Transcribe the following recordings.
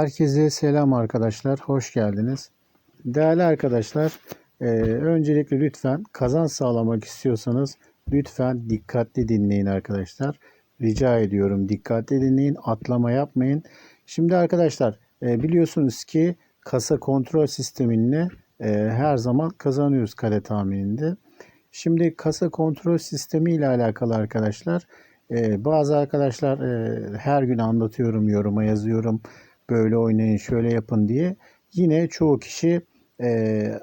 Herkese selam arkadaşlar, hoş geldiniz. Değerli arkadaşlar, e, öncelikle lütfen kazanç sağlamak istiyorsanız lütfen dikkatli dinleyin arkadaşlar. Rica ediyorum dikkatli dinleyin, atlama yapmayın. Şimdi arkadaşlar e, biliyorsunuz ki kasa kontrol sistemini e, her zaman kazanıyoruz kare tahmininde. Şimdi kasa kontrol sistemi ile alakalı arkadaşlar e, bazı arkadaşlar e, her gün anlatıyorum, yoruma yazıyorum böyle oynayın, şöyle yapın diye. Yine çoğu kişi e,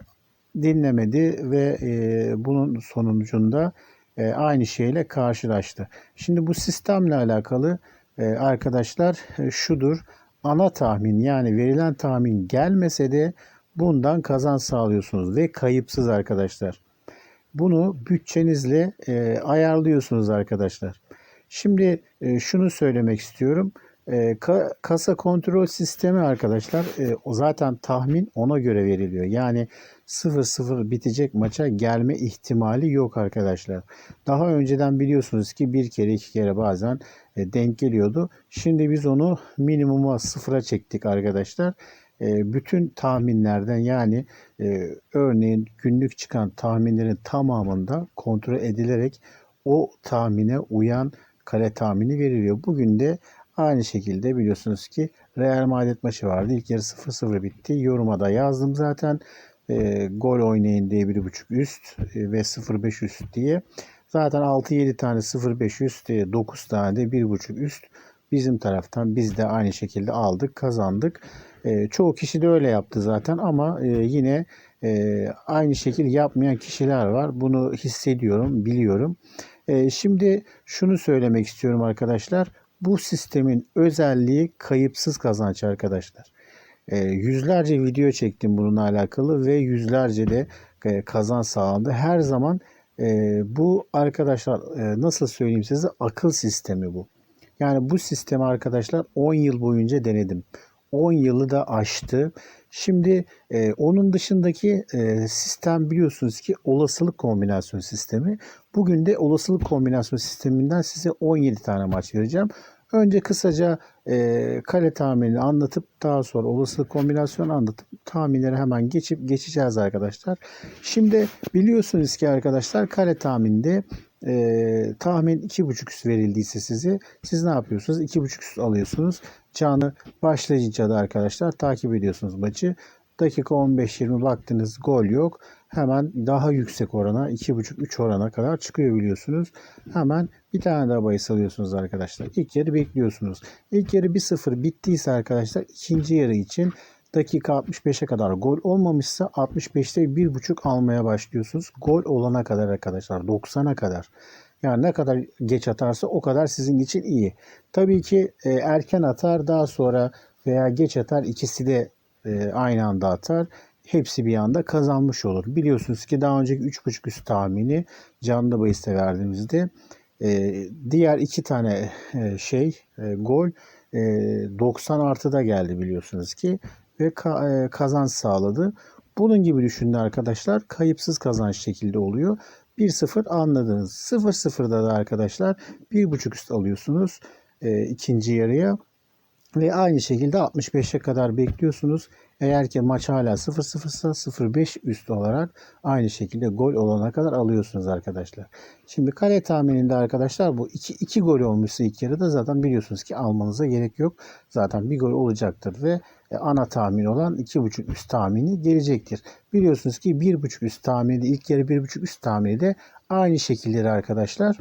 dinlemedi ve e, bunun sonucunda e, aynı şeyle karşılaştı. Şimdi bu sistemle alakalı e, arkadaşlar e, şudur. Ana tahmin yani verilen tahmin gelmese de bundan kazanç sağlıyorsunuz ve kayıpsız arkadaşlar. Bunu bütçenizle e, ayarlıyorsunuz arkadaşlar. Şimdi e, şunu söylemek istiyorum. E, ka- kasa kontrol sistemi arkadaşlar e, o zaten tahmin ona göre veriliyor. Yani 0-0 bitecek maça gelme ihtimali yok arkadaşlar. Daha önceden biliyorsunuz ki bir kere iki kere bazen e, denk geliyordu. Şimdi biz onu minimuma sıfıra çektik arkadaşlar. E, bütün tahminlerden yani e, örneğin günlük çıkan tahminlerin tamamında kontrol edilerek o tahmine uyan kare tahmini veriliyor. Bugün de aynı şekilde biliyorsunuz ki Real Madrid maçı vardı. İlk yarı 0-0 bitti. Yoruma da yazdım zaten. E, gol oynayın diye 1.5 üst e, ve 0.5 üst diye. Zaten 6-7 tane 0.5 üst, e, 9 tane de 1.5 üst bizim taraftan biz de aynı şekilde aldık, kazandık. E, çoğu kişi de öyle yaptı zaten ama e, yine e, aynı şekilde yapmayan kişiler var. Bunu hissediyorum, biliyorum. E, şimdi şunu söylemek istiyorum arkadaşlar. Bu sistemin özelliği kayıpsız kazanç arkadaşlar. E, yüzlerce video çektim bununla alakalı ve yüzlerce de e, kazanç sağlandı. Her zaman e, bu arkadaşlar e, nasıl söyleyeyim size akıl sistemi bu. Yani bu sistemi arkadaşlar 10 yıl boyunca denedim. 10 yılı da aştı. Şimdi e, onun dışındaki e, sistem biliyorsunuz ki olasılık kombinasyon sistemi. Bugün de olasılık kombinasyon sisteminden size 17 tane maç vereceğim. Önce kısaca e, kare tahminini anlatıp daha sonra olasılık kombinasyonu anlatıp tahminleri hemen geçip geçeceğiz arkadaşlar. Şimdi biliyorsunuz ki arkadaşlar kare tahminde e, tahmin 2.5 üst verildiyse size siz ne yapıyorsunuz? 2.5 üst alıyorsunuz. Canı başlayınca da arkadaşlar takip ediyorsunuz maçı. Dakika 15-20 baktınız gol yok. Hemen daha yüksek orana 2.5-3 orana kadar çıkıyor biliyorsunuz. Hemen bir tane daha bahis alıyorsunuz arkadaşlar. İlk yarı bekliyorsunuz. İlk yarı 1-0 bittiyse arkadaşlar ikinci yarı için dakika 65'e kadar gol olmamışsa 65'te 1.5 almaya başlıyorsunuz. Gol olana kadar arkadaşlar 90'a kadar. Yani ne kadar geç atarsa o kadar sizin için iyi. Tabii ki e, erken atar daha sonra veya geç atar ikisi de e, aynı anda atar. Hepsi bir anda kazanmış olur. Biliyorsunuz ki daha önceki 3.5 üst tahmini canlı bahiste verdiğimizde e, diğer iki tane e, şey e, gol e, 90 artıda geldi biliyorsunuz ki ve ka- e, kazanç sağladı. Bunun gibi düşünün arkadaşlar. Kayıpsız kazanç şekilde oluyor. 1-0 anladınız. 0-0'da da arkadaşlar 1.5 üst alıyorsunuz e, ikinci yarıya. Ve aynı şekilde 65'e kadar bekliyorsunuz. Eğer ki maç hala 0-0 ise 0-5 üst olarak aynı şekilde gol olana kadar alıyorsunuz arkadaşlar. Şimdi kare tahmininde arkadaşlar bu 2 2 gol olmuşsa ilk yarıda zaten biliyorsunuz ki almanıza gerek yok. Zaten bir gol olacaktır ve ana tahmin olan 2.5 üst tahmini gelecektir. Biliyorsunuz ki 1.5 üst tahmini de ilk yarı 1.5 üst tahmini de aynı şekilleri arkadaşlar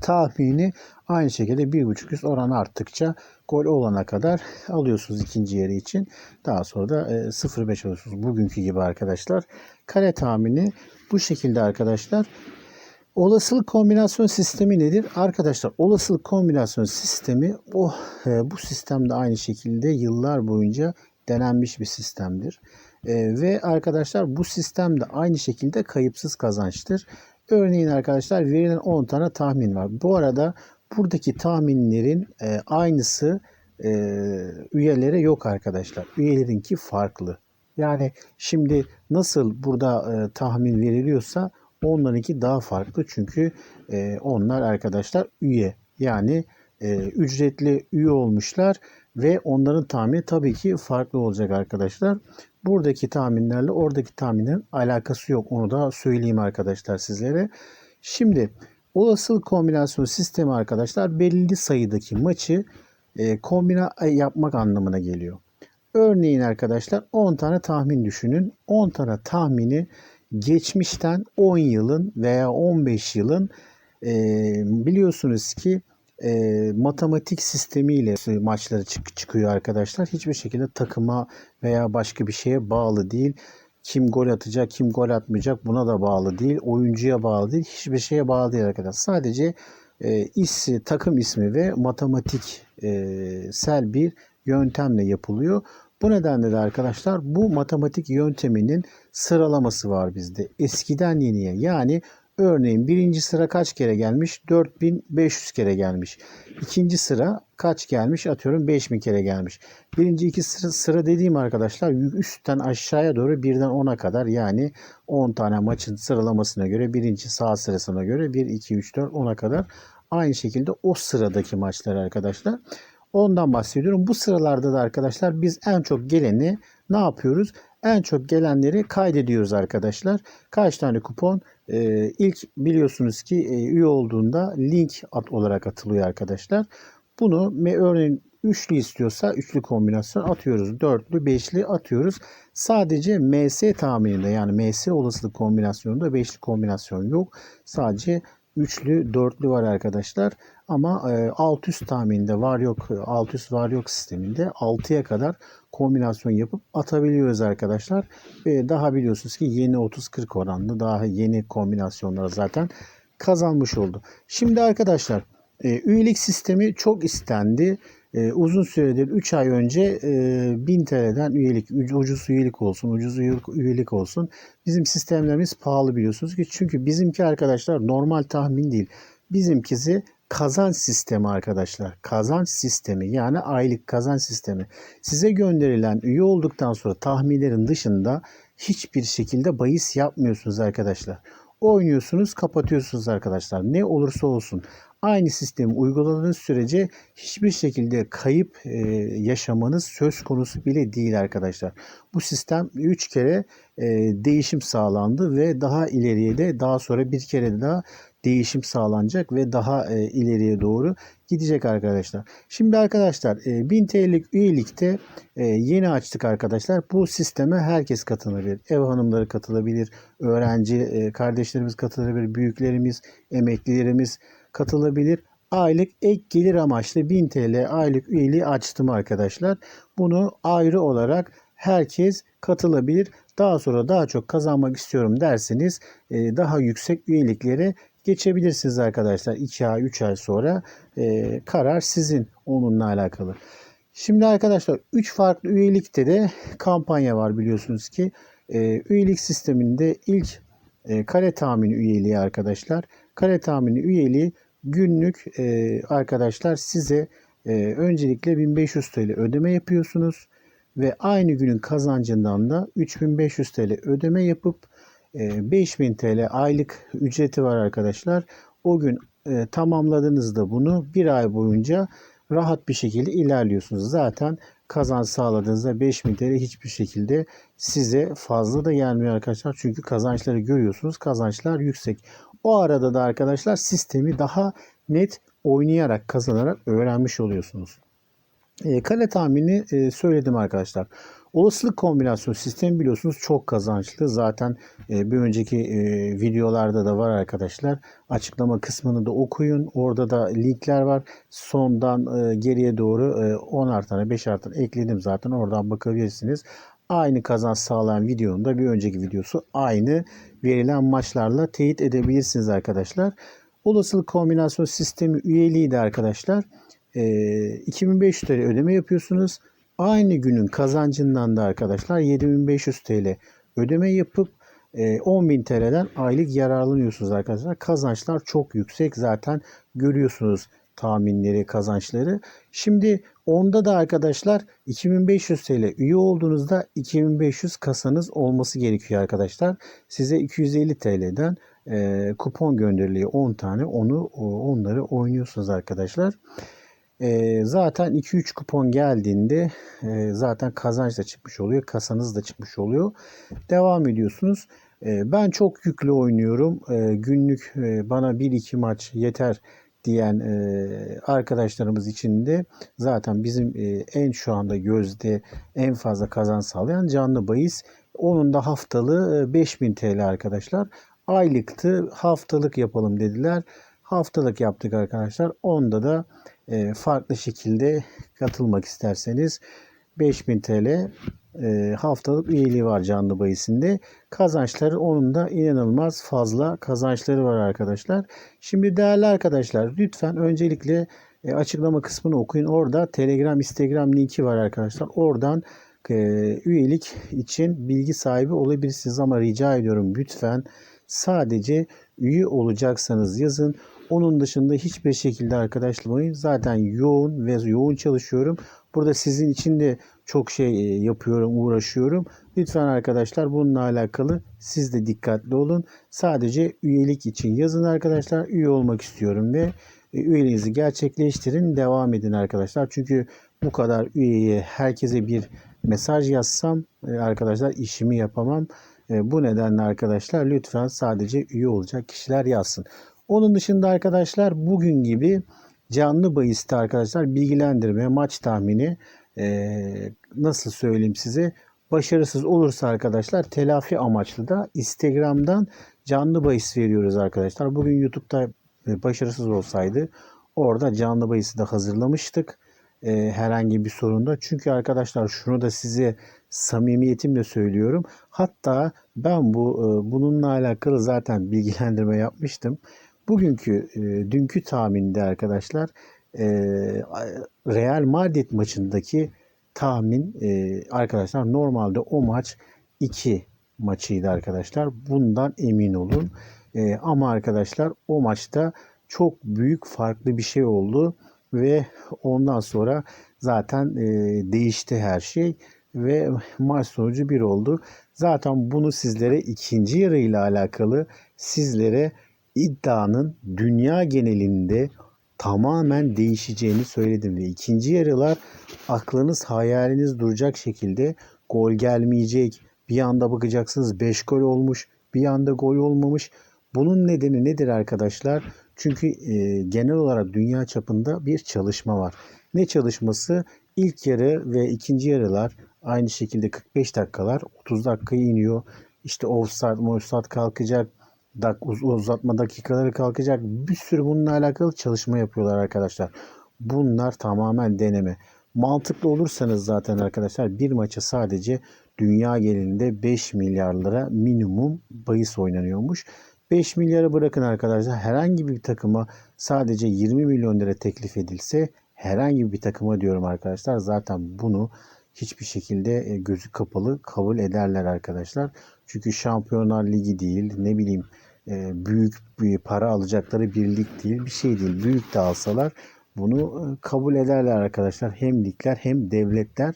tahmini aynı şekilde 1.5 üst oran arttıkça gol olana kadar alıyorsunuz ikinci yarı için. Daha sonra da e, 0.5 alıyorsunuz. Bugünkü gibi arkadaşlar. Kare tahmini bu şekilde arkadaşlar. Olasılık kombinasyon sistemi nedir? Arkadaşlar olasılık kombinasyon sistemi o e, bu sistemde aynı şekilde yıllar boyunca denenmiş bir sistemdir. E, ve arkadaşlar bu sistemde aynı şekilde kayıpsız kazançtır. Örneğin arkadaşlar verilen 10 tane tahmin var. Bu arada buradaki tahminlerin e, aynısı e, üyelere yok arkadaşlar. Üyelerinki farklı. Yani şimdi nasıl burada e, tahmin veriliyorsa onlarınki daha farklı. Çünkü e, onlar arkadaşlar üye. Yani e, ücretli üye olmuşlar ve onların tahmini tabii ki farklı olacak arkadaşlar. Buradaki tahminlerle oradaki tahminin alakası yok. Onu da söyleyeyim arkadaşlar sizlere. Şimdi olasılık kombinasyon sistemi arkadaşlar belirli sayıdaki maçı e, kombine yapmak anlamına geliyor. Örneğin arkadaşlar 10 tane tahmin düşünün. 10 tane tahmini geçmişten 10 yılın veya 15 yılın e, biliyorsunuz ki e, matematik sistemiyle maçları çık çıkıyor arkadaşlar. Hiçbir şekilde takıma veya başka bir şeye bağlı değil. Kim gol atacak, kim gol atmayacak buna da bağlı değil. Oyuncuya bağlı değil. Hiçbir şeye bağlı değil arkadaşlar. Sadece e, is, takım ismi ve matematik e, bir yöntemle yapılıyor. Bu nedenle de arkadaşlar bu matematik yönteminin sıralaması var bizde. Eskiden yeniye yani örneğin birinci sıra kaç kere gelmiş? 4500 kere gelmiş. İkinci sıra kaç gelmiş? Atıyorum 5000 kere gelmiş. Birinci iki sıra, sıra dediğim arkadaşlar üstten aşağıya doğru birden 10'a kadar yani 10 tane maçın sıralamasına göre birinci sağ sırasına göre 1, 2, 3, 4, 10'a kadar aynı şekilde o sıradaki maçlar arkadaşlar. Ondan bahsediyorum. Bu sıralarda da arkadaşlar biz en çok geleni ne yapıyoruz? En çok gelenleri kaydediyoruz arkadaşlar. Kaç tane kupon? Ee, ilk biliyorsunuz ki e, üye olduğunda link at olarak atılıyor arkadaşlar. Bunu örneğin üçlü istiyorsa üçlü kombinasyon atıyoruz. Dörtlü, beşli atıyoruz. Sadece MS tahmininde yani MS olasılık kombinasyonunda beşli kombinasyon yok. Sadece üçlü, dörtlü var arkadaşlar. Ama e, alt üst tahminde var yok, alt üst var yok sisteminde 6'ya kadar kombinasyon yapıp atabiliyoruz arkadaşlar. Ve daha biliyorsunuz ki yeni 30-40 oranlı daha yeni kombinasyonlara zaten kazanmış oldu. Şimdi arkadaşlar e, üyelik sistemi çok istendi. E, uzun süredir 3 ay önce e, 1000 TL'den üyelik, ucuz üyelik olsun, ucuz üyelik, olsun. Bizim sistemlerimiz pahalı biliyorsunuz ki. Çünkü bizimki arkadaşlar normal tahmin değil. Bizimkisi kazanç sistemi arkadaşlar. Kazanç sistemi yani aylık kazanç sistemi. Size gönderilen üye olduktan sonra tahminlerin dışında hiçbir şekilde bahis yapmıyorsunuz arkadaşlar. Oynuyorsunuz, kapatıyorsunuz arkadaşlar. Ne olursa olsun aynı sistemi uyguladığınız sürece hiçbir şekilde kayıp e, yaşamanız söz konusu bile değil arkadaşlar. Bu sistem 3 kere e, değişim sağlandı ve daha ileriye de daha sonra bir kere daha değişim sağlanacak ve daha e, ileriye doğru gidecek arkadaşlar. Şimdi arkadaşlar e, 1000 TL'lik üyelikte e, yeni açtık arkadaşlar. Bu sisteme herkes katılabilir. Ev hanımları katılabilir, öğrenci e, kardeşlerimiz katılabilir, büyüklerimiz, emeklilerimiz katılabilir. Aylık ek gelir amaçlı 1000 TL aylık üyeliği açtım arkadaşlar. Bunu ayrı olarak herkes katılabilir. Daha sonra daha çok kazanmak istiyorum derseniz e, daha yüksek üyeliklere geçebilirsiniz arkadaşlar. 2 ay 3 ay sonra e, karar sizin onunla alakalı. Şimdi arkadaşlar 3 farklı üyelikte de kampanya var biliyorsunuz ki. E, üyelik sisteminde ilk kare tahmini üyeliği arkadaşlar. Kare tahmini üyeliği günlük e, arkadaşlar size e, öncelikle 1500 TL ödeme yapıyorsunuz ve aynı günün kazancından da 3500 TL ödeme yapıp 5000 ee, TL aylık ücreti var arkadaşlar. O gün e, tamamladığınızda bunu bir ay boyunca rahat bir şekilde ilerliyorsunuz. Zaten kazanç sağladığınızda 5000 TL hiçbir şekilde size fazla da gelmiyor arkadaşlar. Çünkü kazançları görüyorsunuz. Kazançlar yüksek. O arada da arkadaşlar sistemi daha net oynayarak kazanarak öğrenmiş oluyorsunuz. E, kale tahmini e, söyledim arkadaşlar. Olasılık kombinasyon sistemi biliyorsunuz çok kazançlı. Zaten e, bir önceki e, videolarda da var arkadaşlar. Açıklama kısmını da okuyun. Orada da linkler var. Sondan e, geriye doğru e, 10 tane 5 tane ekledim zaten. Oradan bakabilirsiniz. Aynı kazanç sağlayan videonun da bir önceki videosu aynı verilen maçlarla teyit edebilirsiniz arkadaşlar. Olasılık kombinasyon sistemi üyeliği de arkadaşlar 2500 TL ödeme yapıyorsunuz. Aynı günün kazancından da arkadaşlar 7500 TL ödeme yapıp 10.000 TL'den aylık yararlanıyorsunuz arkadaşlar. Kazançlar çok yüksek zaten görüyorsunuz tahminleri, kazançları. Şimdi onda da arkadaşlar 2500 TL üye olduğunuzda 2500 kasanız olması gerekiyor arkadaşlar. Size 250 TL'den e, kupon gönderiliyor 10 tane. Onu onları oynuyorsunuz arkadaşlar. E, zaten 2-3 kupon geldiğinde e, zaten kazanç da çıkmış oluyor. Kasanız da çıkmış oluyor. Devam ediyorsunuz. E, ben çok yüklü oynuyorum. E, günlük e, bana 1-2 maç yeter diyen e, arkadaşlarımız için de zaten bizim e, en şu anda gözde en fazla kazan sağlayan canlı bahis. Onun da haftalığı e, 5000 TL arkadaşlar. Aylıktı haftalık yapalım dediler. Haftalık yaptık arkadaşlar. Onda da farklı şekilde katılmak isterseniz 5000 TL e, haftalık üyeliği var canlı bayisinde. Kazançları onun da inanılmaz fazla kazançları var arkadaşlar. Şimdi değerli arkadaşlar lütfen öncelikle e, açıklama kısmını okuyun. Orada Telegram, Instagram linki var arkadaşlar. Oradan e, üyelik için bilgi sahibi olabilirsiniz ama rica ediyorum lütfen sadece üye olacaksanız yazın. Onun dışında hiçbir şekilde arkadaşlamayın. Zaten yoğun ve yoğun çalışıyorum. Burada sizin için de çok şey e, yapıyorum, uğraşıyorum. Lütfen arkadaşlar bununla alakalı siz de dikkatli olun. Sadece üyelik için yazın arkadaşlar. Üye olmak istiyorum ve e, üyeliğinizi gerçekleştirin. Devam edin arkadaşlar. Çünkü bu kadar üyeye herkese bir mesaj yazsam e, arkadaşlar işimi yapamam. Bu nedenle arkadaşlar lütfen sadece üye olacak kişiler yazsın. Onun dışında arkadaşlar bugün gibi canlı bahiste arkadaşlar bilgilendirme, maç tahmini e, nasıl söyleyeyim size başarısız olursa arkadaşlar telafi amaçlı da Instagram'dan canlı bahis veriyoruz arkadaşlar. Bugün YouTube'da başarısız olsaydı orada canlı bahisi de hazırlamıştık. E, herhangi bir sorunda. Çünkü arkadaşlar şunu da size samimiyetimle söylüyorum. Hatta ben bu e, bununla alakalı zaten bilgilendirme yapmıştım. Bugünkü e, dünkü tahminde arkadaşlar e, Real Madrid maçındaki tahmin e, arkadaşlar normalde o maç 2 maçıydı arkadaşlar. Bundan emin olun. E, ama arkadaşlar o maçta çok büyük farklı bir şey oldu ve ondan sonra zaten e, değişti her şey ve maç sonucu bir oldu. Zaten bunu sizlere ikinci yarıyla alakalı sizlere iddianın dünya genelinde tamamen değişeceğini söyledim ve ikinci yarılar aklınız hayaliniz duracak şekilde gol gelmeyecek. Bir anda bakacaksınız 5 gol olmuş, bir anda gol olmamış. Bunun nedeni nedir arkadaşlar? Çünkü e, genel olarak dünya çapında bir çalışma var. Ne çalışması? İlk yarı ve ikinci yarılar aynı şekilde 45 dakikalar 30 dakikaya iniyor. İşte offside, offside kalkacak, dak uzatma dakikaları kalkacak. Bir sürü bununla alakalı çalışma yapıyorlar arkadaşlar. Bunlar tamamen deneme. Mantıklı olursanız zaten arkadaşlar bir maça sadece dünya genelinde 5 milyar lira minimum bahis oynanıyormuş. 5 milyarı bırakın arkadaşlar herhangi bir takıma sadece 20 milyon lira teklif edilse herhangi bir takıma diyorum arkadaşlar zaten bunu hiçbir şekilde e, gözü kapalı kabul ederler arkadaşlar. Çünkü Şampiyonlar Ligi değil ne bileyim büyük bir para alacakları bir lig değil bir şey değil. Büyük de alsalar bunu e, kabul ederler arkadaşlar. Hem ligler hem devletler.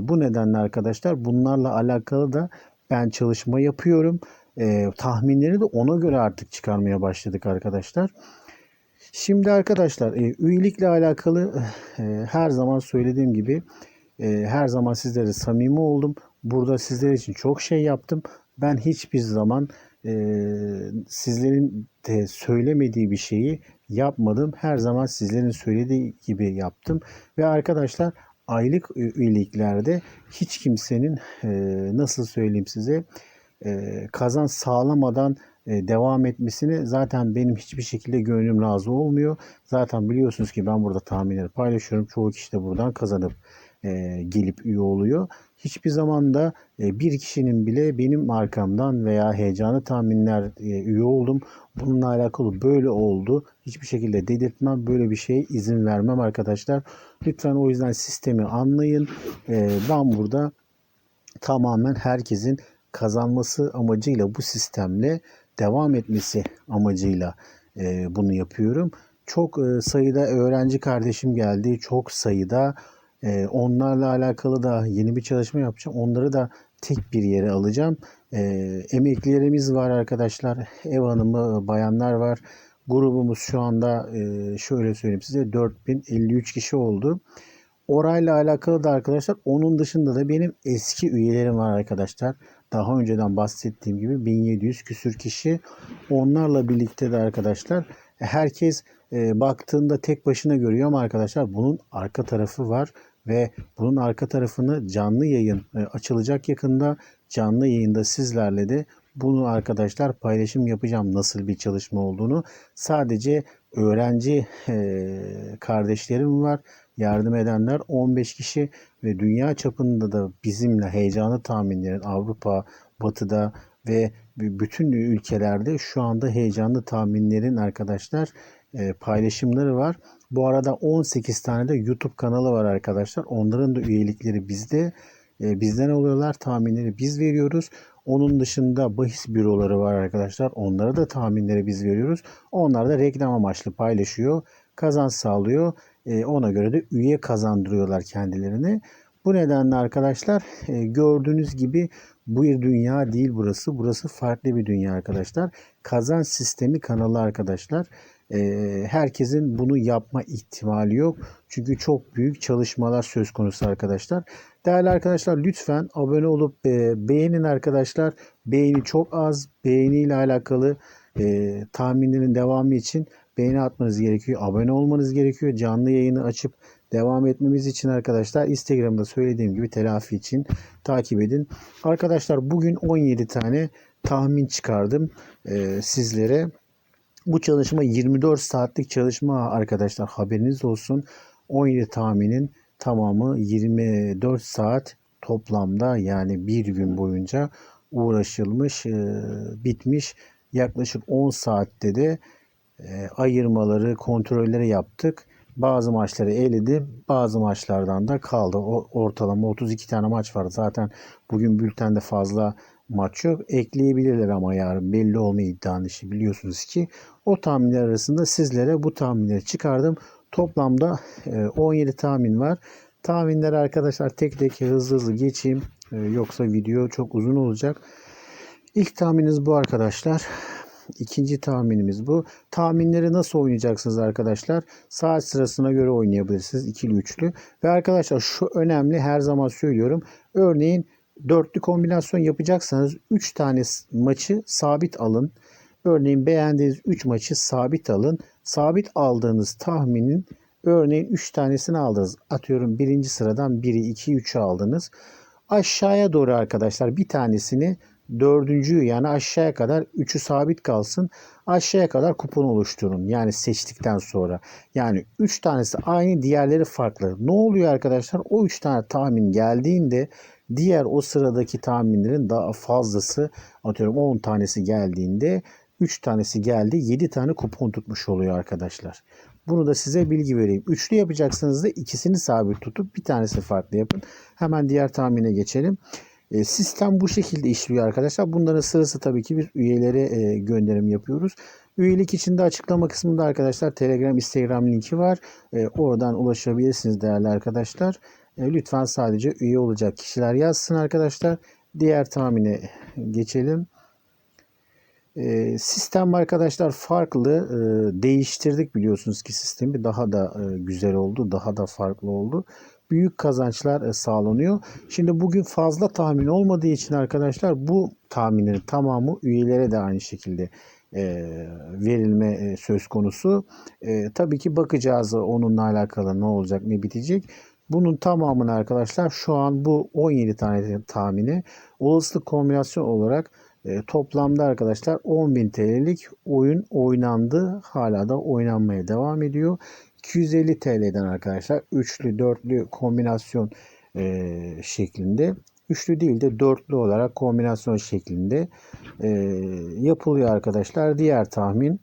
Bu nedenle arkadaşlar bunlarla alakalı da ben çalışma yapıyorum. Tahminleri de ona göre artık çıkarmaya başladık arkadaşlar. Şimdi arkadaşlar üyelikle alakalı her zaman söylediğim gibi her zaman sizlere samimi oldum. Burada sizler için çok şey yaptım. Ben hiçbir zaman e, sizlerin de söylemediği bir şeyi yapmadım. Her zaman sizlerin söylediği gibi yaptım. Ve arkadaşlar aylık üyeliklerde hiç kimsenin e, nasıl söyleyeyim size e, kazan sağlamadan e, devam etmesini zaten benim hiçbir şekilde gönlüm razı olmuyor. Zaten biliyorsunuz ki ben burada tahminleri paylaşıyorum. Çoğu kişi de buradan kazanıp e, gelip üye oluyor. Hiçbir zaman da e, bir kişinin bile benim arkamdan veya heyecanlı tahminler e, üye oldum. Bununla alakalı böyle oldu. Hiçbir şekilde dedirtmem. Böyle bir şeye izin vermem arkadaşlar. Lütfen o yüzden sistemi anlayın. E, ben burada tamamen herkesin kazanması amacıyla bu sistemle devam etmesi amacıyla e, bunu yapıyorum. Çok e, sayıda öğrenci kardeşim geldi. Çok sayıda e, onlarla alakalı da yeni bir çalışma yapacağım. Onları da tek bir yere alacağım. E, emeklilerimiz var arkadaşlar. Ev hanımı bayanlar var. grubumuz şu anda e, şöyle söyleyeyim size 4053 kişi oldu. Orayla alakalı da arkadaşlar onun dışında da benim eski üyelerim var arkadaşlar. Daha önceden bahsettiğim gibi 1700 küsür kişi. Onlarla birlikte de arkadaşlar herkes e, baktığında tek başına görüyor ama arkadaşlar bunun arka tarafı var ve bunun arka tarafını canlı yayın e, açılacak yakında canlı yayında sizlerle de bunu arkadaşlar paylaşım yapacağım nasıl bir çalışma olduğunu. Sadece öğrenci e, kardeşlerim var yardım edenler 15 kişi ve dünya çapında da bizimle heyecanlı tahminlerin Avrupa, Batı'da ve bütün ülkelerde şu anda heyecanlı tahminlerin arkadaşlar e, paylaşımları var. Bu arada 18 tane de YouTube kanalı var arkadaşlar. Onların da üyelikleri bizde. E, bizden oluyorlar. Tahminleri biz veriyoruz. Onun dışında bahis büroları var arkadaşlar. Onlara da tahminleri biz veriyoruz. Onlar da reklam amaçlı paylaşıyor. Kazanç sağlıyor. E, ona göre de üye kazandırıyorlar kendilerini. Bu nedenle arkadaşlar e, gördüğünüz gibi bu bir dünya değil burası. Burası farklı bir dünya arkadaşlar. Kazanç sistemi kanalı arkadaşlar. E, herkesin bunu yapma ihtimali yok. Çünkü çok büyük çalışmalar söz konusu arkadaşlar. Değerli arkadaşlar lütfen abone olup e, beğenin arkadaşlar. Beğeni çok az. Beğeniyle alakalı e, tahminlerin devamı için beğeni atmanız gerekiyor. Abone olmanız gerekiyor. Canlı yayını açıp devam etmemiz için arkadaşlar Instagram'da söylediğim gibi telafi için takip edin. Arkadaşlar bugün 17 tane tahmin çıkardım e, sizlere. Bu çalışma 24 saatlik çalışma arkadaşlar haberiniz olsun. 17 tahminin tamamı 24 saat toplamda yani bir gün boyunca uğraşılmış, e, bitmiş. Yaklaşık 10 saatte de e, ayırmaları, kontrolleri yaptık. Bazı maçları eledi, bazı maçlardan da kaldı. O, ortalama 32 tane maç var. Zaten bugün bültende fazla maç yok. Ekleyebilirler ama yarın belli olmuyor iddianın işi biliyorsunuz ki. O tahminler arasında sizlere bu tahminleri çıkardım. Toplamda e, 17 tahmin var. Tahminleri arkadaşlar tek tek hızlı hızlı geçeyim. E, yoksa video çok uzun olacak. İlk tahmininiz bu arkadaşlar. İkinci tahminimiz bu. Tahminleri nasıl oynayacaksınız arkadaşlar? Saat sırasına göre oynayabilirsiniz. ikili üçlü. Ve arkadaşlar şu önemli her zaman söylüyorum. Örneğin dörtlü kombinasyon yapacaksanız 3 tane maçı sabit alın. Örneğin beğendiğiniz 3 maçı sabit alın. Sabit aldığınız tahminin örneğin 3 tanesini aldınız. Atıyorum birinci sıradan 1'i 2'yi 3'ü aldınız. Aşağıya doğru arkadaşlar bir tanesini dördüncüyü yani aşağıya kadar üçü sabit kalsın. Aşağıya kadar kupon oluşturun. Yani seçtikten sonra. Yani üç tanesi aynı diğerleri farklı. Ne oluyor arkadaşlar? O üç tane tahmin geldiğinde diğer o sıradaki tahminlerin daha fazlası atıyorum 10 tanesi geldiğinde 3 tanesi geldi 7 tane kupon tutmuş oluyor arkadaşlar. Bunu da size bilgi vereyim. Üçlü yapacaksınız da ikisini sabit tutup bir tanesi farklı yapın. Hemen diğer tahmine geçelim. E, sistem bu şekilde işliyor arkadaşlar. Bunların sırası tabii ki biz üyelere e, gönderim yapıyoruz. Üyelik için de açıklama kısmında arkadaşlar Telegram, Instagram linki var. E, oradan ulaşabilirsiniz değerli arkadaşlar. Lütfen sadece üye olacak kişiler yazsın arkadaşlar. Diğer tahmine geçelim. E, sistem arkadaşlar farklı. E, değiştirdik biliyorsunuz ki sistemi daha da e, güzel oldu. Daha da farklı oldu büyük kazançlar e, sağlanıyor. Şimdi bugün fazla tahmin olmadığı için arkadaşlar bu tahminin tamamı üyelere de aynı şekilde e, verilme söz konusu. Tabii ki bakacağız onunla alakalı ne olacak ne bitecek. Bunun tamamını arkadaşlar şu an bu 17 tane tahmini olasılık kombinasyon olarak e, toplamda arkadaşlar 10.000 TL'lik oyun oynandı. Hala da oynanmaya devam ediyor. 250 TL'den arkadaşlar üçlü dörtlü kombinasyon e, şeklinde üçlü değil de dörtlü olarak kombinasyon şeklinde e, yapılıyor arkadaşlar. Diğer tahmin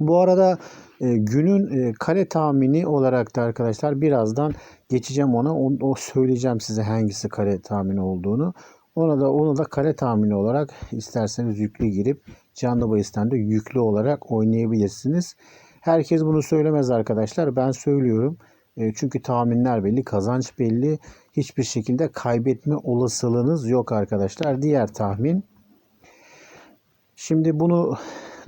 bu arada e, günün e, kare tahmini olarak da arkadaşlar birazdan geçeceğim ona. O, o söyleyeceğim size hangisi kare tahmini olduğunu. Ona da onu da kare tahmini olarak isterseniz yüklü girip canlı bahisten de yüklü olarak oynayabilirsiniz. Herkes bunu söylemez arkadaşlar. Ben söylüyorum. E, çünkü tahminler belli, kazanç belli. Hiçbir şekilde kaybetme olasılığınız yok arkadaşlar. Diğer tahmin. Şimdi bunu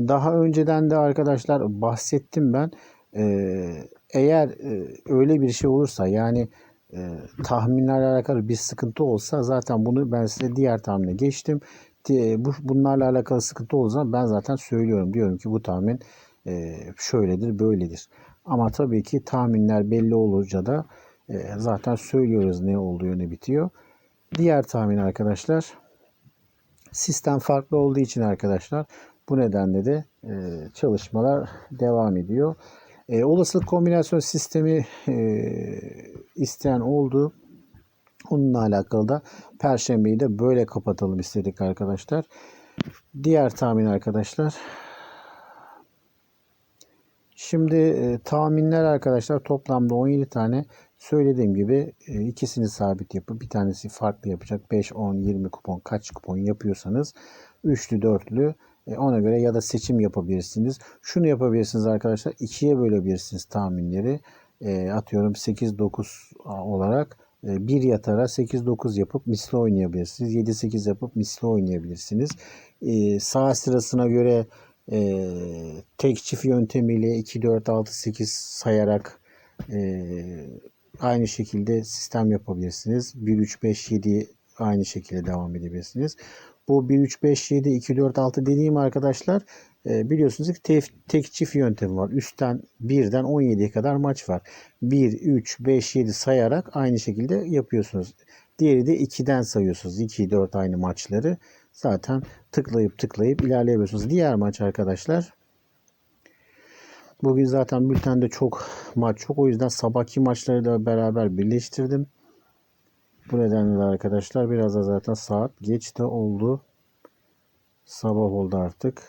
daha önceden de arkadaşlar bahsettim ben. Ee, eğer e, öyle bir şey olursa yani e, tahminlerle alakalı bir sıkıntı olsa zaten bunu ben size diğer tahmine geçtim. Di- Bu, bunlarla alakalı sıkıntı olursa ben zaten söylüyorum. Diyorum ki bu tahmin e, şöyledir böyledir. Ama tabii ki tahminler belli olunca da e, zaten söylüyoruz ne oluyor ne bitiyor. Diğer tahmin arkadaşlar sistem farklı olduğu için arkadaşlar bu nedenle de e, çalışmalar devam ediyor. E, olasılık kombinasyon sistemi e, isteyen oldu. Onunla alakalı da Perşembeyi de böyle kapatalım istedik arkadaşlar. Diğer tahmin arkadaşlar. Şimdi e, tahminler arkadaşlar toplamda 17 tane. Söylediğim gibi e, ikisini sabit yapıp bir tanesi farklı yapacak. 5, 10, 20 kupon kaç kupon yapıyorsanız üçlü, dörtlü e, ona göre ya da seçim yapabilirsiniz. Şunu yapabilirsiniz arkadaşlar. ikiye bölebilirsiniz tahminleri. E, atıyorum 8, 9 olarak e, bir yatara 8-9 yapıp misli oynayabilirsiniz. 7-8 yapıp misli oynayabilirsiniz. E, sağ sırasına göre e, tek çift yöntemiyle 2-4-6-8 sayarak e, aynı şekilde sistem yapabilirsiniz. 1-3-5-7 aynı şekilde devam edebilirsiniz. Bu 1-3-5-7, 2-4-6 dediğim arkadaşlar e, biliyorsunuz ki tek, tek çift yöntemi var. Üstten 1'den 17'ye kadar maç var. 1, 3, 5, 7 sayarak aynı şekilde yapıyorsunuz. Diğeri de 2'den sayıyorsunuz. 2, 4 aynı maçları. Zaten tıklayıp tıklayıp ilerleyebiliyorsunuz. Diğer maç arkadaşlar. Bugün zaten bültende çok maç çok. O yüzden sabahki maçları da beraber birleştirdim. Bu nedenle de arkadaşlar biraz da zaten saat geç de oldu. Sabah oldu artık.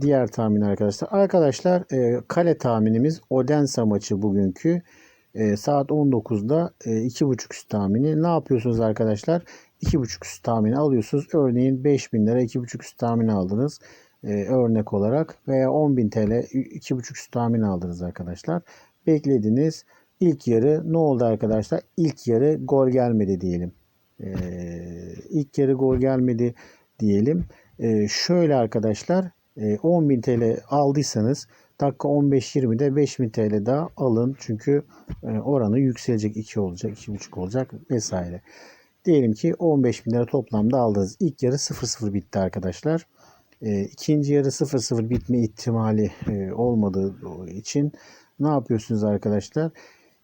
Diğer tahmin arkadaşlar. Arkadaşlar e, kale tahminimiz Odense maçı bugünkü. E, saat 19'da e, 2.5 üst tahmini. Ne yapıyorsunuz arkadaşlar? 2.5 üst tahmini alıyorsunuz. Örneğin 5000 lira 2.5 üst tahmini aldınız. E, örnek olarak veya 10.000 TL 2.5 üst tahmini aldınız arkadaşlar. Beklediniz. İlk yarı ne oldu arkadaşlar? İlk yarı gol gelmedi diyelim. E, ilk yarı gol gelmedi diyelim. E, şöyle arkadaşlar e, 10.000 TL aldıysanız dakika 15-20'de 5.000 TL daha alın. Çünkü e, oranı yükselecek 2 olacak, 2.5 olacak vesaire. Diyelim ki 15 bin lira toplamda aldınız. İlk yarı 0-0 bitti arkadaşlar. E, ikinci yarı 0-0 bitme ihtimali e, olmadığı için ne yapıyorsunuz arkadaşlar?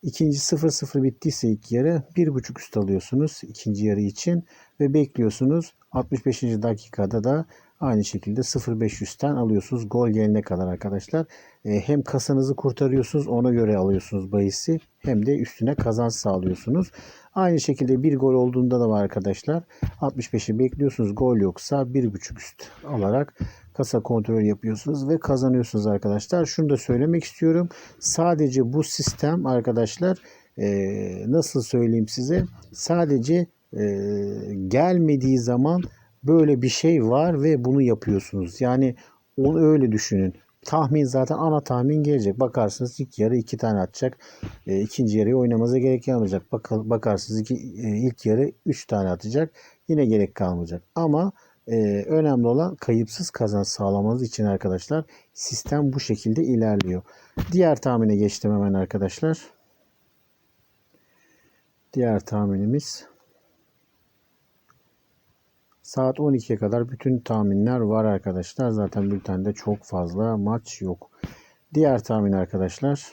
İkinci 0-0 bittiyse ilk yarı 1.5 üst alıyorsunuz ikinci yarı için ve bekliyorsunuz. 65. dakikada da aynı şekilde 0.500'ten alıyorsunuz gol gelene kadar arkadaşlar. E, hem kasanızı kurtarıyorsunuz ona göre alıyorsunuz bahisi hem de üstüne kazanç sağlıyorsunuz. Aynı şekilde bir gol olduğunda da var arkadaşlar. 65'i bekliyorsunuz. Gol yoksa 1.5 üst alarak kasa kontrol yapıyorsunuz ve kazanıyorsunuz arkadaşlar. Şunu da söylemek istiyorum. Sadece bu sistem arkadaşlar e, nasıl söyleyeyim size sadece e, gelmediği zaman böyle bir şey var ve bunu yapıyorsunuz. Yani onu öyle düşünün. Tahmin zaten ana tahmin gelecek. Bakarsınız ilk yarı iki tane atacak. E, ikinci yarıyı oynamanıza gerek kalmayacak. Bak, bakarsınız iki, e, ilk yarı üç tane atacak. Yine gerek kalmayacak. Ama e, önemli olan kayıpsız kazanç sağlamanız için arkadaşlar sistem bu şekilde ilerliyor. Diğer tahmine geçtim hemen arkadaşlar. Diğer tahminimiz Saat 12'ye kadar bütün tahminler var arkadaşlar. Zaten bültende çok fazla maç yok. Diğer tahmin arkadaşlar.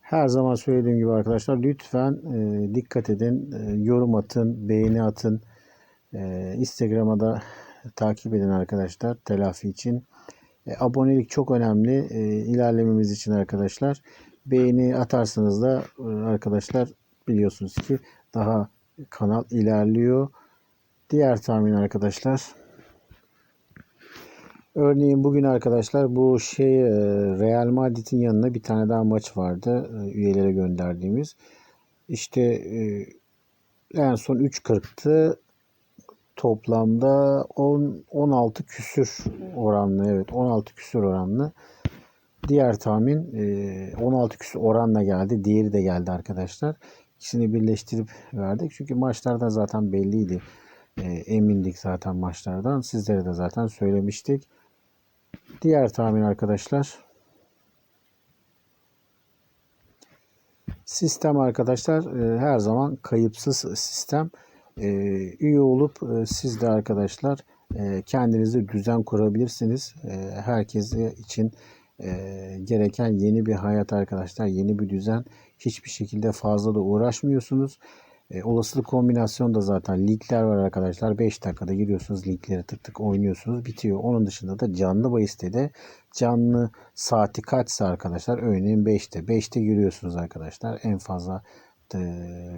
Her zaman söylediğim gibi arkadaşlar lütfen e, dikkat edin. E, yorum atın, beğeni atın. E, Instagram'a da takip edin arkadaşlar telafi için. E, abonelik çok önemli e, ilerlememiz için arkadaşlar. Beğeni atarsanız da e, arkadaşlar biliyorsunuz ki daha kanal ilerliyor. Diğer tahmin arkadaşlar. Örneğin bugün arkadaşlar bu şey e, Real Madrid'in yanına bir tane daha maç vardı e, üyelere gönderdiğimiz. İşte en son 3.40'tı. Toplamda 10 16 küsür oranlı evet 16 küsür oranlı. Diğer tahmin 16 küsür oranla geldi. Diğeri de geldi arkadaşlar. İkisini birleştirip verdik. Çünkü maçlarda zaten belliydi. E, emindik zaten maçlardan. Sizlere de zaten söylemiştik. Diğer tahmin arkadaşlar. Sistem arkadaşlar e, her zaman kayıpsız sistem. E, üye olup e, siz de arkadaşlar e, kendinize düzen kurabilirsiniz. E, herkese için e, gereken yeni bir hayat arkadaşlar. Yeni bir düzen. Hiçbir şekilde fazla da uğraşmıyorsunuz. E, olasılık kombinasyon da zaten ligler var arkadaşlar. 5 dakikada giriyorsunuz ligleri tık tık oynuyorsunuz bitiyor. Onun dışında da canlı bahiste de canlı saati kaçsa arkadaşlar örneğin 5'te 5'te giriyorsunuz arkadaşlar. En fazla e,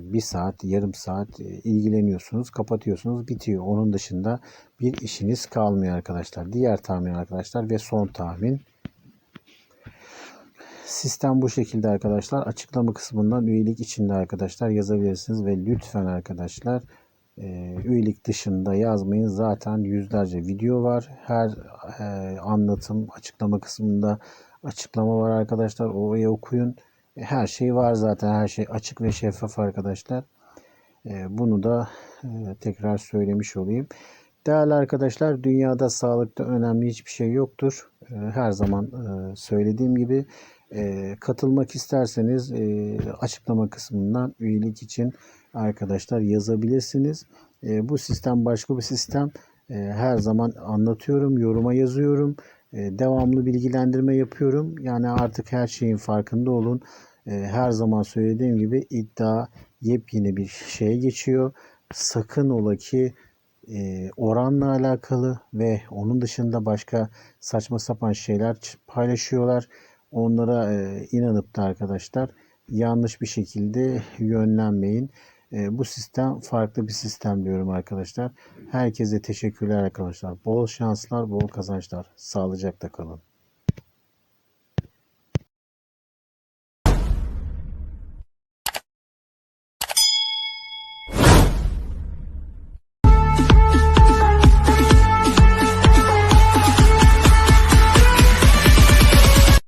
bir saat yarım saat ilgileniyorsunuz kapatıyorsunuz bitiyor. Onun dışında bir işiniz kalmıyor arkadaşlar. Diğer tahmin arkadaşlar ve son tahmin. Sistem bu şekilde arkadaşlar. Açıklama kısmından üyelik içinde arkadaşlar yazabilirsiniz ve lütfen arkadaşlar e, üyelik dışında yazmayın. Zaten yüzlerce video var. Her e, anlatım açıklama kısmında açıklama var arkadaşlar. Oraya okuyun. E, her şey var zaten. Her şey açık ve şeffaf arkadaşlar. E, bunu da e, tekrar söylemiş olayım. Değerli arkadaşlar, dünyada sağlıkta önemli hiçbir şey yoktur. E, her zaman e, söylediğim gibi e, katılmak isterseniz e, açıklama kısmından üyelik için arkadaşlar yazabilirsiniz. E, bu sistem başka bir sistem. E, her zaman anlatıyorum, yoruma yazıyorum. E, devamlı bilgilendirme yapıyorum. Yani artık her şeyin farkında olun. E, her zaman söylediğim gibi iddia yepyeni bir şeye geçiyor. Sakın ola ki e, oranla alakalı ve onun dışında başka saçma sapan şeyler paylaşıyorlar. Onlara e, inanıp da arkadaşlar yanlış bir şekilde yönlenmeyin. E, bu sistem farklı bir sistem diyorum arkadaşlar. Herkese teşekkürler arkadaşlar. Bol şanslar, bol kazançlar. Sağlıcakla kalın.